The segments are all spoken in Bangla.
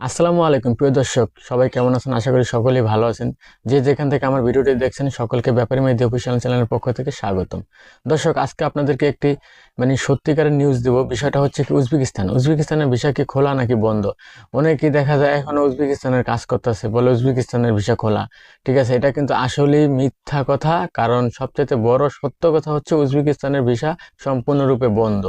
আসসালামু আলাইকুম, প্রিয় দর্শক। সবাই কেমন আছেন? আশা করি সকলেই ভালো আছেন। যে যেখান থেকে আমার ভিডিওটি দেখছেন, সকলকে ব্যাপারী মেদি অফিসিয়াল চ্যানেলের পক্ষ থেকে স্বাগতম। দর্শক, আজকে আপনাদেরকে একটি মানে সত্যিকারের নিউজ দেব। বিষয়টা হচ্ছে কি, উজবেকিস্তান। উজবেকিস্তানের ভিসা কি খোলা নাকি বন্ধ? অনেকেই দেখা যায়, এখনও উজবেকিস্তানের কাজ করতেছে, বলে উজবেকিস্তানের ভিসা খোলা। ঠিক আছে, এটা কিন্তু আসলেই মিথ্যা কথা, কারণ সবচেয়ে বড় সত্য কথা হচ্ছে উজবেকিস্তানের ভিসা সম্পূর্ণরূপে বন্ধ।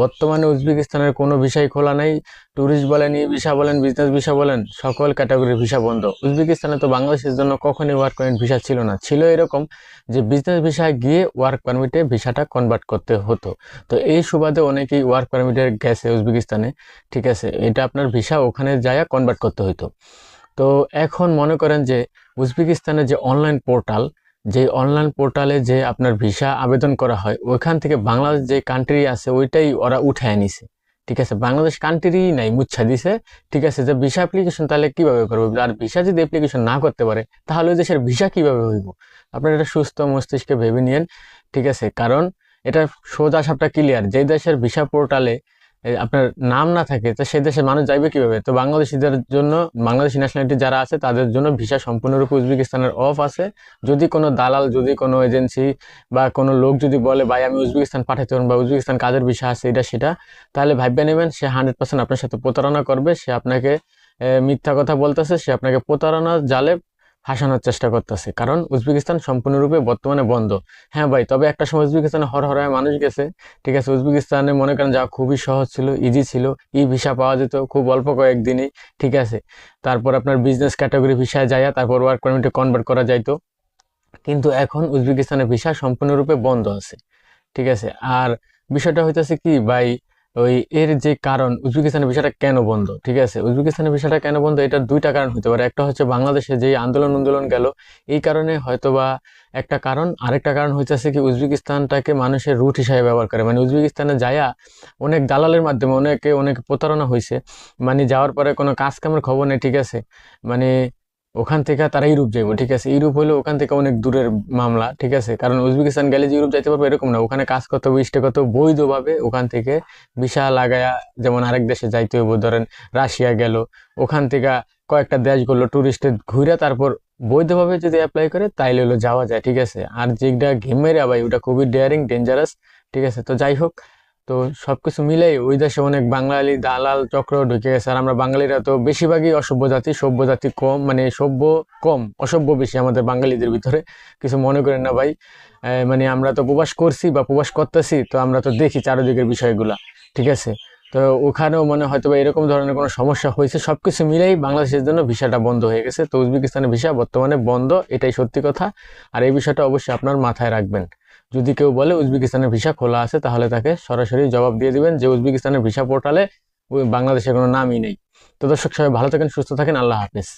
বর্তমানে উজবেকিস্তানের কোনো ভিসাই খোলা নাই। ট্যুরিস্ট বলেন, ই ভিসা বলেন বিজনেস ভিসা বলেন, সকল ক্যাটাগরির ভিসা বন্ধ। উজবেকিস্তানে তো বাংলাদেশের জন্য কখনই ওয়ার্ক পারমিট ভিসা ছিল না। ছিল এরকম যে বিজনেস ভিসায় গিয়ে ওয়ার্ক পারমিটে ভিসাটা কনভার্ট করতে হতো। তো এই সুবাদে অনেকেই ওয়ার্ক পারমিটের গেছে উজবেকিস্তানে, ঠিক আছে? এটা আপনার ভিসা ওখানে যায় কনভার্ট করতে হতো তো এখন মনে করেন যে উজবেকিস্তানের যে অনলাইন পোর্টাল যে অনলাইন পোর্টালে যে আপনার ভিসা আবেদন করা হয়, ওইখান থেকে বাংলাদেশ যে কান্ট্রি আছে, ওইটাই ওরা উঠায় নিছে। ঠিক আছে? বাংলাদেশ কান্ট্রি নাই, মুচ্ছা দিছে। ঠিক আছে, যে ভিসা অ্যাপ্লিকেশন তাহলে কীভাবে করব? আর ভিসা যদি অ্যাপ্লিকেশন না করতে পারে, তাহলে ওই দেশের ভিসা কীভাবে হইব? আপনারা এটা সুস্থ মস্তিষ্কে ভেবে নিয়েন, ঠিক আছে? কারণ এটা সোজা সাপটা ক্লিয়ার যে দেশের ভিসা পোর্টালে আপনার নাম না থাকে, তো সে দেশে মানুষ যাইবে কীভাবে? তো বাংলাদেশিদের জন্য, বাংলাদেশি ন্যাশনালিটি যারা আছে, তাদের জন্য ভিসা সম্পূর্ণরূপে উজবেকিস্তানের অফ আছে। যদি কোনো দালাল, যদি কোনো এজেন্সি বা কোনো লোক যদি বলে, ভাই, আমি উজবেকিস্তান পাঠাতে বা উজবেকিস্তান কাজের ভিসা আছে, এটা সেটা, তাহলে ভাববে নেবেন, সে হান্ড্রেড পার্সেন্ট আপনার সাথে প্রতারণা করবে, সে আপনাকে মিথ্যা কথা বলতেছে, সে আপনাকে প্রতারণা জালে ফাঁসানোর চেষ্টা করতেছে। কারণ উজবেকিস্তান সম্পূর্ণরূপে বর্তমানে বন্ধ। হ্যাঁ ভাই, তবে একটা সময় উজবেকিস্তানে হর হরায় মানুষ গেছে। ঠিক আছে, উজবেকিস্তানে মনে করেন যা খুবই সহজ ছিল ইজি ছিল। ই ভিসা পাওয়া যেত খুব অল্প কয়েকদিনেই ঠিক আছে। তারপর আপনার বিজনেস ক্যাটাগরি ভিসায় যায় তারপর ওয়ার্ক পারমিটে কনভার্ট করা যাইতো। কিন্তু এখন উজবেকিস্তানের ভিসা সম্পূর্ণরূপে বন্ধ আছে, ঠিক আছে। আর বিষয়টা হইতেছে কি ভাই ওই এর যে কারণ, উজবেকিস্তানের বিষয়টা কেন বন্ধ? ঠিক আছে? উজবেকিস্তানের বিষয়টা কেন বন্ধ? এটার দুইটা কারণ হতে পারে। একটা হচ্ছে বাংলাদেশে যে আন্দোলন আন্দোলন গেল, এই কারণে হয়তোবা একটা কারণ। আরেকটা কারণ হইতেছে কি, উজবেকিস্তানটাকে মানুষের রুট হিসাবে ব্যবহার করে। মানে উজবেকিস্তানে যায়া অনেক দালালের মাধ্যমে অনেকে অনেক প্রতারণা হয়েছে মানে যাওয়ার পরে কোনো কাজ কামের খবর নেই, ঠিক আছে? মানে ওখান থেকে তারা ইউরোপ যাইব, ঠিক আছে? ইউরোপ হলে ওখান থেকে অনেক দূরের মামলা, ঠিক আছে? কারণ উজবেকিস্তান গেলে যে ইউরোপ যাইতে পারবে এরকম না। ওখানে কাজ করতে হবে স্টে করতে বৈধভাবে ওখান থেকে ভিসা লাগায়া যেমন আরেক দেশে যাইতে হইব, ধরেন রাশিয়া গেল, ওখান থেকে কয়েকটা দেশ গেলো ট্যুরিস্টে ঘুরে তারপর বৈধভাবে যদি অ্যাপ্লাই করে, তাইলে হলো যাওয়া যায়, ঠিক আছে? আর যেটা ঘেমেরা ভাই ওটা খুবই ডেয়ারিং ডেঞ্জারাস ঠিক আছে? তো যাই হোক তো সব কিছু মিলেই ওই দেশে অনেক বাঙালি দালাল, চক্র ঢুকে গেছে। আর আমরা বাঙালিরা তো বেশিরভাগই অসভ্য জাতি, সভ্য জাতি কম মানে সভ্য কম, অসভ্য বেশি আমাদের বাঙালিদের ভিতরে। কিছু মনে করেন না ভাই। মানে আমরা তো প্রবাস করছি বা প্রবাস করতেছি, তো আমরা তো দেখি চারিদিকের বিষয়গুলা, ঠিক আছে? তো ওখানেও মনে হয়তো বা এরকম ধরনের কোনো সমস্যা হয়েছে। সব কিছু মিলেই বাংলাদেশের জন্য ভিসাটা বন্ধ হয়ে গেছে। তো উজবেকিস্তানের ভিসা বর্তমানে বন্ধ, এটাই সত্যি কথা। আর এই বিষয়টা অবশ্যই আপনার মাথায় রাখবেন। যদি কেউ বলে উজবেকিস্তানের ভিসা খোলা আছে, তাহলে তাকে সরাসরি জবাব দিয়ে দিবেন যে উজবেকিস্তানের ভিসা পোর্টালে বাংলাদেশের কোনো নামই নেই। তো দর্শক, সবাই ভালো থাকেন, সুস্থ থাকেন, আল্লাহ হাফিজ।